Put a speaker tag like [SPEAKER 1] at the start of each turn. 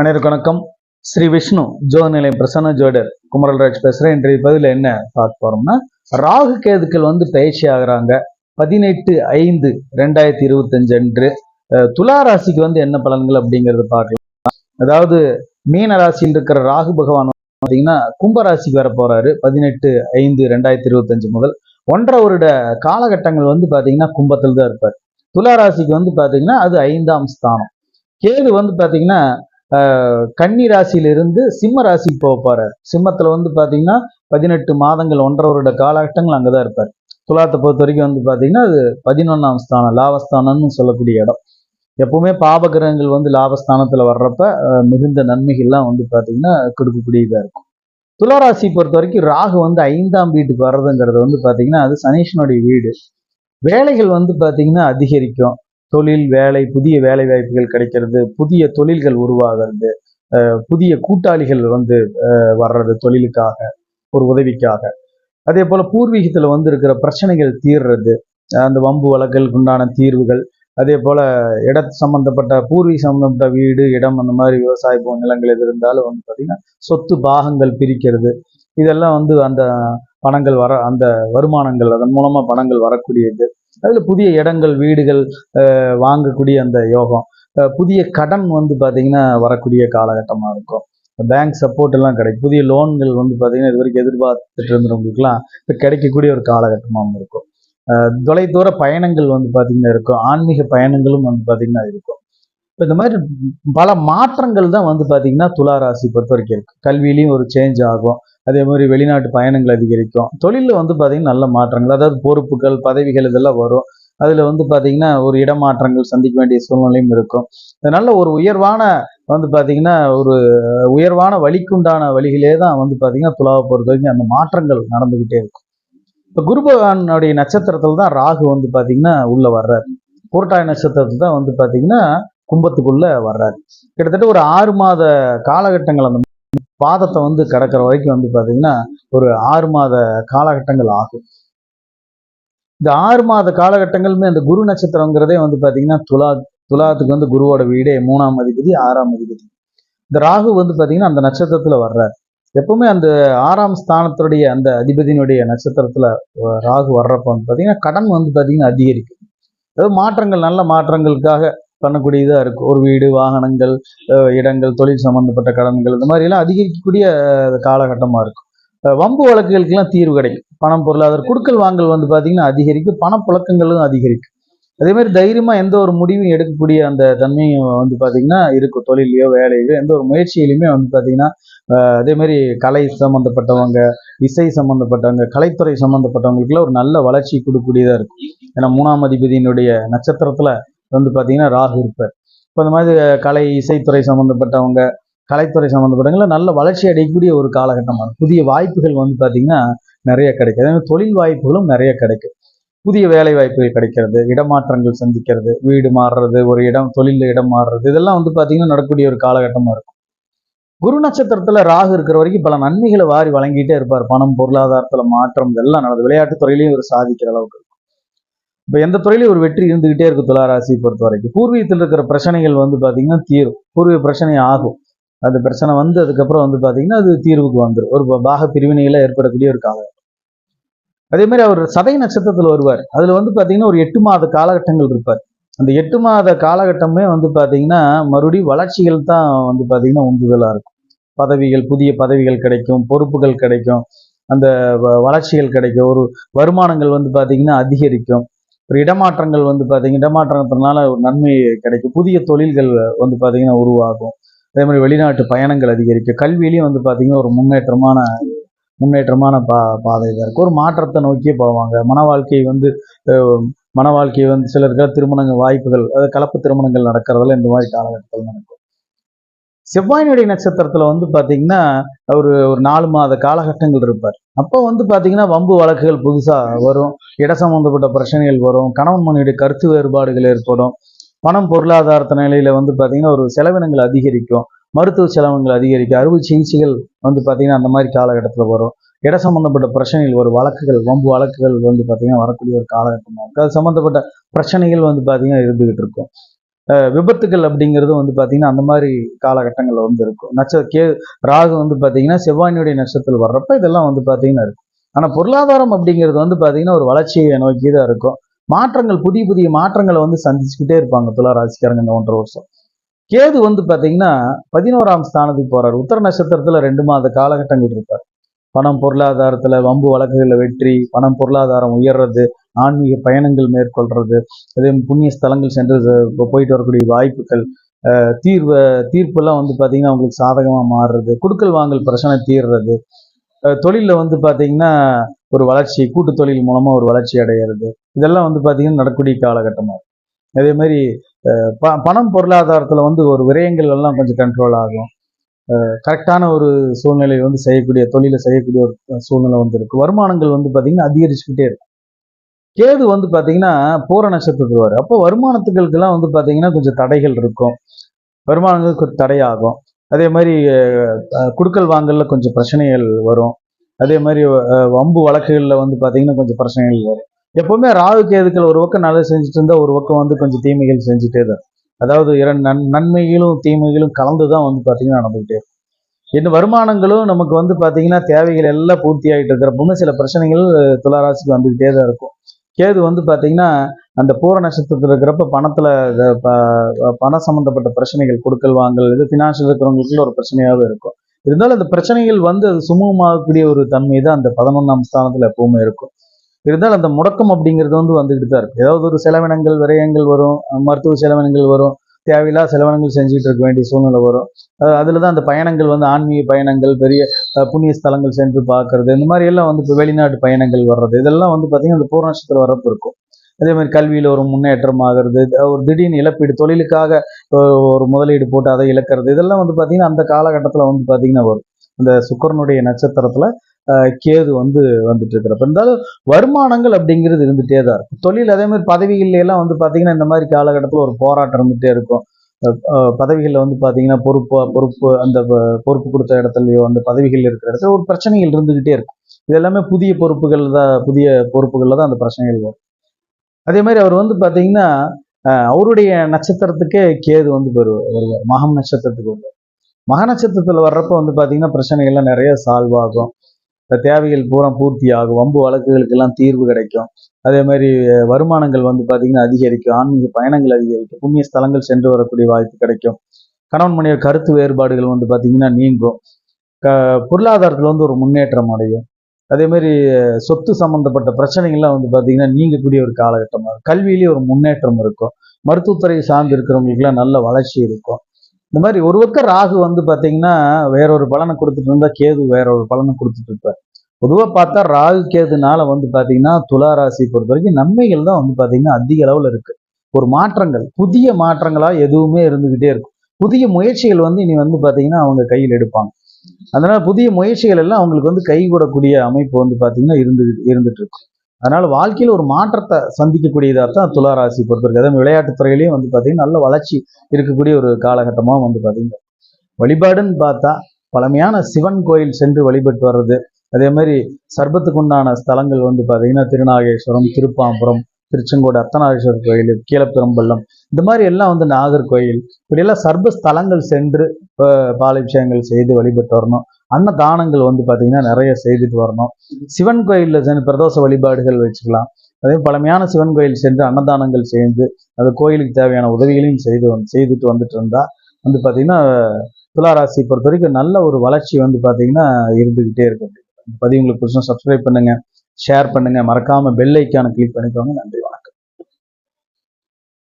[SPEAKER 1] அனைவருக்கு வணக்கம். ஸ்ரீ விஷ்ணு ஜோதி நிலையம் பிரசன்ன ஜோடர் குமரல்ராஜ் பேசுறேன். இன்றைய பதிவில் என்ன பார்க்க போறோம்னா ராகு கேதுக்கள் வந்து பயிற்சி ஆகிறாங்க. பதினெட்டு ஐந்து ரெண்டாயிரத்தி இருபத்தஞ்சு அன்று. துலா ராசிக்கு வந்து என்ன பலன்கள் அப்படிங்கறத பார்க்கலாம். அதாவது மீன ராசியில் இருக்கிற ராகு பகவான் பார்த்தீங்கன்னா கும்ப ராசிக்கு வர போறாரு. பதினெட்டு ஐந்து ரெண்டாயிரத்தி இருபத்தஞ்சு முதல். ஒன்றரை வருட காலகட்டங்கள் வந்து பார்த்தீங்கன்னா கும்பத்தில் தான் இருப்பார். துலா ராசிக்கு வந்து பார்த்தீங்கன்னா அது ஐந்தாம் ஸ்தானம். கேது வந்து பார்த்தீங்கன்னா கன்னி ராசியிலிருந்து சிம்ம ராசிக்கு போக போறார். சிம்மத்துல வந்து பாத்தீங்கன்னா பதினெட்டு மாதங்கள் ஒன்றரை வருட காலகட்டங்கள் அங்கதான் இருப்பார். துலாத்தை பொறுத்த வரைக்கும் வந்து பாத்தீங்கன்னா அது பதினொன்னாம் ஸ்தானம் லாபஸ்தானம்னு சொல்லக்கூடிய இடம். எப்பவுமே பாபகிரகங்கள் வந்து லாபஸ்தானத்துல வர்றப்ப மிகுந்த நன்மைகள்லாம் வந்து பாத்தீங்கன்னா கொடுக்கக்கூடியதா இருக்கும். துளாராசி பொறுத்த வரைக்கும் ராகு வந்து ஐந்தாம் வீட்டுக்கு வர்றதுங்கிறது வந்து பாத்தீங்கன்னா அது சனீஷனுடைய வீடு. வேலைகள் வந்து பாத்தீங்கன்னா அதிகரிக்கும். தொழில் வேலை புதிய வேலை வாய்ப்புகள் கிடைக்கிறது புதிய தொழில்கள் உருவாகிறது புதிய கூட்டாளிகள் வந்து வர்றது தொழிலுக்காக ஒரு உதவிக்காக. அதே போல பூர்வீகத்தில் வந்து இருக்கிற பிரச்சனைகள் தீர்றது அந்த வம்பு வழக்குகளுக்கு உண்டான தீர்வுகள் அதே போல இட சம்பந்தப்பட்ட பூர்வீக சம்பந்தப்பட்ட வீடு இடம் அந்த மாதிரி விவசாய பூ நிலங்கள் எது இருந்தாலும் வந்து பார்த்திங்கன்னா சொத்து பாகங்கள் பிரிக்கிறது. இதெல்லாம் வந்து அந்த பணங்கள் வர அந்த வருமானங்கள் அதன் மூலமாக பணங்கள் வரக்கூடியது. அதில் புதிய இடங்கள் வீடுகள் வாங்கக்கூடிய அந்த யோகம். புதிய கடன் வந்து பார்த்திங்கன்னா வரக்கூடிய காலகட்டமாக இருக்கும். பேங்க் சப்போர்ட் எல்லாம் கிடைக்கும். புதிய லோன்கள் வந்து பார்த்திங்கன்னா இது வரைக்கும் எதிர்பார்த்துட்டு இருந்தவங்களுக்குலாம் இப்போ கிடைக்கக்கூடிய ஒரு காலகட்டமாகவும் இருக்கும். தொலைதூர பயணங்கள் வந்து பார்த்திங்கன்னா இருக்கும். ஆன்மீக பயணங்களும் வந்து பார்த்திங்கன்னா இருக்கும். இப்போ இந்த மாதிரி பல மாற்றங்கள் தான் வந்து பார்த்தீங்கன்னா துலா ராசி பொறுத்த வரைக்கும் இருக்குது கல்வியிலையும் ஒரு சேஞ்ச் ஆகும். அதே மாதிரி வெளிநாட்டு பயணங்கள் அதிகரிக்கும். தொழிலில் வந்து பார்த்தீங்கன்னா நல்ல மாற்றங்கள் அதாவது பொறுப்புகள் பதவிகள் இதெல்லாம் வரும். அதில் வந்து பார்த்தீங்கன்னா ஒரு இடமாற்றங்கள் சந்திக்க வேண்டிய சூழ்நிலையும் இருக்கும். அதனால ஒரு உயர்வான வந்து பார்த்தீங்கன்னா ஒரு உயர்வான வழிக்குண்டான வழிகளே தான் வந்து பார்த்தீங்கன்னா துலாவை பொறுத்த வரைக்கும் அந்த மாற்றங்கள் நடந்துக்கிட்டே இருக்கும். இப்போ குரு பகவானுடைய நட்சத்திரத்தில் தான் ராகு வந்து பார்த்தீங்கன்னா உள்ளே வர்றாரு. புரட்டாய் நட்சத்திரத்தில் தான் வந்து பார்த்தீங்கன்னா கும்பத்துக்குள்ள வர்றாரு. கிட்டத்தட்ட ஒரு ஆறு மாத காலகட்டங்கள் அந்த பாதத்தை வந்து கடக்கிற வரைக்கும் வந்து பாத்தீங்கன்னா ஒரு ஆறு மாத காலகட்டங்கள் ஆகும். இந்த ஆறு மாத காலகட்டங்களுமே அந்த குரு நட்சத்திரங்கிறதே வந்து பாத்தீங்கன்னா துலா துலாத்துக்கு வந்து குருவோட வீடே மூணாம் அதிபதி ஆறாம் அதிபதி. இந்த ராகு வந்து பாத்தீங்கன்னா அந்த நட்சத்திரத்துல வர்றாரு. எப்பவுமே அந்த ஆறாம் ஸ்தானத்துடைய அந்த அதிபதியினுடைய நட்சத்திரத்துல ராகு வர்றப்ப வந்து பார்த்தீங்கன்னா கடன் வந்து பாத்தீங்கன்னா அதிகரிக்கும். அதாவது மாற்றங்கள் நல்ல மாற்றங்களுக்காக பண்ணக்கூடியதாக இருக்கும். ஒரு வீடு வாகனங்கள் இடங்கள் தொழில் சம்பந்தப்பட்ட கடன்கள் இந்த மாதிரிலாம் அதிகரிக்கக்கூடிய காலகட்டமாக இருக்கும். வம்பு வழக்குகளுக்கெல்லாம் தீர்வு கிடைக்கும். பணம் பொருளாதார குடுக்கல் வாங்கல் வந்து பார்த்தீங்கன்னா அதிகரிக்கும் பணப்புழக்கங்களும் அதிகரிக்கும் அதே மாதிரி தைரியமாக எந்த ஒரு முடிவும் எடுக்கக்கூடிய அந்த தன்மையும் வந்து பார்த்திங்கன்னா இருக்கும். தொழிலையோ வேலையிலோ எந்த ஒரு முயற்சியிலையுமே வந்து பார்த்தீங்கன்னா அதே மாதிரி கலை சம்மந்தப்பட்டவங்க இசை சம்மந்தப்பட்டவங்க கலைத்துறை சம்மந்தப்பட்டவங்களுக்குலாம் ஒரு நல்ல வளர்ச்சி கொடுக்கக்கூடியதாக இருக்கும். ஏன்னா மூணாம் அதிபதியினுடைய நட்சத்திரத்தில் வந்து பார்த்தீங்கன்னா ராகு இருப்பார் இப்போ இந்த மாதிரி கலை இசைத்துறை சம்மந்தப்பட்டவங்க கலைத்துறை சம்மந்தப்பட்டவங்கள நல்ல வளர்ச்சி அடையக்கூடிய ஒரு காலகட்டமாக புதிய வாய்ப்புகள் வந்து பார்த்தீங்கன்னா நிறைய கிடைக்கும் அதே மாதிரி தொழில் வாய்ப்புகளும் நிறைய கிடைக்கும் புதிய வேலை வாய்ப்புகள் கிடைக்கிறது இடமாற்றங்கள் சந்திக்கிறது வீடு மாறுறது ஒரு இடம் தொழில் இடம் மாறுறது இதெல்லாம் வந்து பார்த்தீங்கன்னா நடக்கக்கூடிய ஒரு காலகட்டமாக இருக்கும் குரு நட்சத்திரத்தில் ராகு இருக்கிற வரைக்கும் பல நன்மைகளை வாரி வழங்கிட்டே இருப்பார். பணம் பொருளாதாரத்தில் மாற்றம் இதெல்லாம் நடக்குது விளையாட்டு துறையிலையும் இவர் சாதிக்கிற அளவுக்கு இப்போ எந்த துறையிலையும் ஒரு வெற்றி இருந்துகிட்டே இருக்கு துளாராசியை பொறுத்த வரைக்கும் பூர்வீகத்தில் இருக்கிற பிரச்சனைகள் வந்து பார்த்தீங்கன்னா தீரும். பூர்வீக பிரச்சனை ஆகும். அந்த பிரச்சனை வந்து அதுக்கப்புறம் வந்து பார்த்தீங்கன்னா அது தீர்வுக்கு வந்துடும் ஒரு பாக பிரிவினையில் ஏற்படக்கூடிய ஒரு காலம் அதே மாதிரி அவர் சதை நட்சத்திரத்தில் வருவார். அதில் வந்து பார்த்தீங்கன்னா ஒரு எட்டு மாத காலகட்டங்கள் இருப்பார். அந்த எட்டு மாத காலகட்டமே வந்து பார்த்தீங்கன்னா மறுபடியும் வளர்ச்சிகள் தான் வந்து பார்த்தீங்கன்னா உந்துதலாக இருக்கும். பதவிகள் புதிய பதவிகள் கிடைக்கும் பொறுப்புகள் கிடைக்கும். அந்த வ- வளர்ச்சிகள் கிடைக்கும். ஒரு வருமானங்கள் வந்து பார்த்தீங்கன்னா அதிகரிக்கும். ஒரு இடமாற்றங்கள் வந்து பார்த்தீங்கன்னா இடமாற்றத்தினால ஒரு நன்மை கிடைக்கும். புதிய தொழில்கள் வந்து பார்த்தீங்கன்னா உருவாகும். அதே மாதிரி வெளிநாட்டு பயணங்கள் அதிகரிக்கும் கல்வியிலையும் வந்து பார்த்தீங்கன்னா ஒரு முன்னேற்றமான முன்னேற்றமான பா பாதை இருக்கும் ஒரு மாற்றத்தை நோக்கியே போவாங்க. மன வாழ்க்கை வந்து மன வாழ்க்கை வந்து சிலருக்கு திருமணங்கள் வாய்ப்புகள் அதாவது கலப்பு திருமணங்கள் நடக்கிறதுல இந்த மாதிரி காலகட்டத்தில் நடக்கும். செவ்வாயினுடைய நட்சத்திரத்தில் வந்து பார்த்தீங்கன்னா ஒரு ஒரு நாலு மாத காலகட்டங்கள் இருப்பார். அப்போ வந்து பார்த்தீங்கன்னா வம்பு வழக்குகள் புதுசாக வரும். இட சம்மந்தப்பட்ட பிரச்சனைகள் வரும். கணவன் மனைவியுடைய கருத்து வேறுபாடுகள் ஏற்படும். பணம் பொருளாதாரத்த நிலையில் வந்து பார்த்தீங்கன்னா ஒரு செலவினங்கள் அதிகரிக்கும். மருத்துவ செலவுகள் அதிகரிக்கும். அறுவை சிகிச்சைகள் வந்து பார்த்தீங்கன்னா அந்த மாதிரி காலகட்டத்தில் வரும். இட சம்மந்தப்பட்ட பிரச்சனைகள் வரும். வழக்குகள் வம்பு வழக்குகள் வந்து பார்த்தீங்கன்னா வரக்கூடிய ஒரு காலகட்டமாக இருக்கு அது சம்மந்தப்பட்ட பிரச்சனைகள் வந்து பார்த்தீங்கன்னா இருந்துகிட்டு இருக்கும். விபத்துகள் அப்படிங்கிறது வந்து பார்த்தீங்கன்னா அந்த மாதிரி காலகட்டங்களில் வந்து இருக்கும். நட்ச கே ராகு வந்து பார்த்தீங்கன்னா செவ்வாயினுடைய நட்சத்திரத்தில் வர்றப்ப இதெல்லாம் வந்து பார்த்தீங்கன்னா இருக்கும். ஆனால் பொருளாதாரம் அப்படிங்கிறது வந்து பார்த்தீங்கன்னா ஒரு வளர்ச்சியை நோக்கி தான் இருக்கும். மாற்றங்கள் புதிய புதிய மாற்றங்களை வந்து சந்திச்சுக்கிட்டே இருப்பாங்க துலா ராசிக்காரங்க இந்த ஒன்றரை வருஷம். கேது வந்து பார்த்தீங்கன்னா பதினோராம் ஸ்தானத்துக்கு போறாரு. உத்தர நட்சத்திரத்தில் ரெண்டு மாத காலகட்டங்கள் இருப்பார். பணம் பொருளாதாரத்தில் வம்பு வழக்குகளில் வெற்றி பணம் பொருளாதாரம் உயர்றது ஆன்மீக பயணங்கள் மேற்கொள்றது அதே புண்ணிய ஸ்தலங்கள் சென்று போயிட்டு வரக்கூடிய வாய்ப்புகள் தீர்வு தீர்ப்பெல்லாம் வந்து பார்த்தீங்கன்னா அவங்களுக்கு சாதகமாக மாறுறது குடுக்கல் வாங்கல் பிரச்சனை தீர்றது தொழிலில் வந்து பார்த்தீங்கன்னா ஒரு வளர்ச்சி கூட்டு தொழில் மூலமாக ஒரு வளர்ச்சி அடைகிறது இதெல்லாம் வந்து பார்த்தீங்கன்னா நடக்கூடிய காலகட்டமாக இருக்கும் அதே மாதிரி ப- பணம் பொருளாதாரத்தில் வந்து ஒரு விரயங்கள் எல்லாம் கொஞ்சம் கண்ட்ரோல் ஆகும். கரெக்டான ஒரு சூழ்நிலை வந்து செய்யக்கூடிய தொழிலை செய்யக்கூடிய ஒரு சூழ்நிலை வந்து இருக்கு. வருமானங்கள் வந்து பார்த்தீங்கன்னா அதிகரிச்சுக்கிட்டே இருக்கும் கேது வந்து பார்த்தீங்கன்னா பூர நட்சத்திரத்துக்கு வரும் அப்போ வருமானத்துக்களுக்கெல்லாம் வந்து பார்த்தீங்கன்னா கொஞ்சம் தடைகள் இருக்கும். வருமானங்களுக்கு கொஞ்சம் தடையாகும். அதே மாதிரி குடுக்கல் வாங்கலில் கொஞ்சம் பிரச்சனைகள் வரும். அதே மாதிரி வம்பு வழக்குகளில் வந்து பார்த்தீங்கன்னா கொஞ்சம் பிரச்சனைகள் வரும். எப்பவுமே ராகு கேதுக்கள் ஒரு பக்கம் நல்லது செஞ்சுட்டு இருந்தால் ஒரு பக்கம் வந்து கொஞ்சம் தீமைகள் செஞ்சுட்டே தான். அதாவது இரண்டு நன் நன்மைகளும் தீமைகளும் கலந்து தான் வந்து பார்த்தீங்கன்னா நடந்துகிட்டே இருக்கும். இன்னும் வருமானங்களும் நமக்கு வந்து பார்த்தீங்கன்னா தேவைகள் எல்லாம் பூர்த்தி ஆகிட்டு இருக்கிறப்பவுமே சில பிரச்சனைகள் துளாராசிக்கு வந்துக்கிட்டே தான் இருக்கும். கேது வந்து பார்த்தீங்கன்னா அந்த பூர நட்சத்திரத்தில் இருக்கிறப்ப பணத்தில் பணம் சம்மந்தப்பட்ட பிரச்சனைகள் கொடுக்கல் வாங்கல் இது ஃபினான்ஷியல் இருக்கிறவங்களுக்குள்ள ஒரு பிரச்சனையாகவே இருக்கும். இருந்தாலும் அந்த பிரச்சனைகள் வந்து அது சுமூகமாகக்கூடிய ஒரு தன்மை தான் அந்த பதினொன்றாம் ஸ்தானத்தில் எப்பவுமே இருக்கும். இருந்தாலும் அந்த முடக்கம் அப்படிங்கிறது வந்து வந்துக்கிட்டு தான் இருக்கும் ஏதாவது ஒரு செலவினங்கள் விரயங்கள் வரும் மருத்துவ செலவினங்கள் வரும் தேவையில்லா செலவனங்கள் செஞ்சுட்டு இருக்க வேண்டிய சூழ்நிலை வரும். அதில் தான் அந்த பயணங்கள் வந்து ஆன்மீக பயணங்கள் பெரிய புண்ணிய ஸ்தலங்கள் சென்று பார்க்கறது இந்த மாதிரி எல்லாம் வந்து இப்போ வெளிநாட்டு பயணங்கள் வர்றது இதெல்லாம் வந்து பார்த்தீங்கன்னா அந்த பூர்ண நட்சத்திரம் வரப்போ இருக்கும். அதே மாதிரி கல்வியில் ஒரு முன்னேற்றம் ஆகிறது ஒரு திடீர்னு இழப்பீடு தொழிலுக்காக ஒரு முதலீடு போட்டு அதை இழக்கிறது இதெல்லாம் வந்து பார்த்தீங்கன்னா அந்த காலகட்டத்தில் வந்து பார்த்தீங்கன்னா வரும். அந்த சுக்கரனுடைய நட்சத்திரத்தில் கேது வந்து வந்துட்டு இருக்கிறப்ப இருந்தாலும் வருமானங்கள் அப்படிங்கிறது இருந்துகிட்டே தான் இருக்கும். தொழில் அதே மாதிரி பதவிகள்ல எல்லாம் வந்து பார்த்தீங்கன்னா இந்த மாதிரி காலகட்டத்தில் ஒரு போராட்டம் இருந்துகிட்டே இருக்கும். பதவிகளில் வந்து பார்த்தீங்கன்னா பொறுப்பு பொறுப்பு அந்த பொறுப்பு கொடுத்த இடத்துலையோ அந்த பதவிகள் இருக்கிற இடத்துல ஒரு பிரச்சனைகள் இருந்துகிட்டே இருக்கும். இது எல்லாமே புதிய பொறுப்புகள் தான் புதிய பொறுப்புகளில் தான் அந்த பிரச்சனைகள் வரும். அதே மாதிரி அவர் வந்து பார்த்தீங்கன்னா அவருடைய நட்சத்திரத்துக்கே கேது வந்து வருவார் வருவார். மகம் நட்சத்திரத்துக்கு வருவார். மக நட்சத்திரத்தில் வர்றப்ப வந்து பார்த்தீங்கன்னா பிரச்சனைகள்லாம் நிறைய சால்வ் ஆகும். இந்த தேவைகள் பூரா பூர்த்தி ஆகும் வம்பு வழக்குகளுக்கெல்லாம் தீர்வு கிடைக்கும். அதே மாதிரி வருமானங்கள் வந்து பார்த்தீங்கன்னா அதிகரிக்கும். ஆன்மீக பயணங்கள் அதிகரிக்கும். புண்ணிய ஸ்தலங்கள் சென்று வரக்கூடிய வாய்ப்பு கிடைக்கும். கணவன் மனைவி கருத்து வேறுபாடுகள் வந்து பார்த்தீங்கன்னா நீங்கும். க பொருளாதாரத்தில் வந்து ஒரு முன்னேற்றம் அடையும். அதே மாதிரி சொத்து சம்மந்தப்பட்ட பிரச்சனைகள்லாம் வந்து பார்த்தீங்கன்னா நீங்கக்கூடிய ஒரு காலகட்டமாக இருக்கும். கல்வியிலேயே ஒரு முன்னேற்றம் இருக்கும். மருத்துவத்துறையை சார்ந்து இருக்கிறவங்களுக்குலாம் நல்ல வளர்ச்சி இருக்கும். இந்த மாதிரி ஒரு பக்கம் ராகு வந்து பார்த்தீங்கன்னா வேறொரு பலனை கொடுத்துட்டு இருந்தா கேது வேற ஒரு பலனை கொடுத்துட்டு இருப்பார். பொதுவாக பார்த்தா ராகு கேதுனால வந்து பார்த்தீங்கன்னா துலா ராசி பொறுத்த வரைக்கும் நன்மைகள் தான் வந்து பார்த்தீங்கன்னா அதிக அளவில் இருக்கு. ஒரு மாற்றங்கள் புதிய மாற்றங்களாக எதுவுமே இருந்துக்கிட்டே இருக்கும். புதிய முயற்சிகள் வந்து இனி வந்து பார்த்தீங்கன்னா அவங்க கையில் எடுப்பாங்க. அதனால புதிய முயற்சிகள் எல்லாம் அவங்களுக்கு வந்து கைகூடக்கூடிய அமைப்பு வந்து பார்த்தீங்கன்னா இருந்து இருந்துட்டு இருக்கும் அதனால் வாழ்க்கையில் ஒரு மாற்றத்தை சந்திக்கக்கூடியதாக தான் துளாராசி பொறுத்த வரைக்கும். துறையிலையும் வந்து பார்த்தீங்கன்னா நல்ல வளர்ச்சி இருக்கக்கூடிய ஒரு காலகட்டமாக வந்து பார்த்தீங்கன்னா வழிபாடுன்னு பார்த்தா பழமையான சிவன் கோயில் சென்று வழிபட்டு வர்றது. அதே மாதிரி சர்பத்துக்கு உண்டான ஸ்தலங்கள் வந்து பார்த்தீங்கன்னா திருநாகேஸ்வரம் திருப்பாம்புரம் திருச்செங்கோடு அர்த்தநாகேஸ்வரர் கோயில் கீழப்பெரும்பள்ளம். இந்த மாதிரி எல்லாம் வந்து நாகர்கோயில் இப்படியெல்லாம் சர்ப ஸ்தலங்கள் சென்று பாலாபிஷேகங்கள் செய்து வழிபட்டு வரணும். அன்னதானங்கள் வந்து பார்த்தீங்கன்னா நிறைய செய்துட்டு வரணும். சிவன் கோயிலில் சென்று பிரதோஷ வழிபாடுகள் வச்சுக்கலாம். அதே பழமையான சிவன் கோயில் சென்று அன்னதானங்கள் செய்து அந்த கோயிலுக்கு தேவையான உதவிகளையும் செய்து வந்து செய்துட்டு வந்துட்டு இருந்தா வந்து பார்த்தீங்கன்னா துளாராசி பொறுத்த வரைக்கும் நல்ல ஒரு வளர்ச்சி வந்து பார்த்தீங்கன்னா இருந்துக்கிட்டே இருக்கு பதிவு உங்களுக்கு பிடிச்சா சப்ஸ்கிரைப் பண்ணுங்க ஷேர் பண்ணுங்க. மறக்காம பெல் ஐக்கான கிளிக் பண்ணிக்கோங்க. நன்றி வணக்கம்.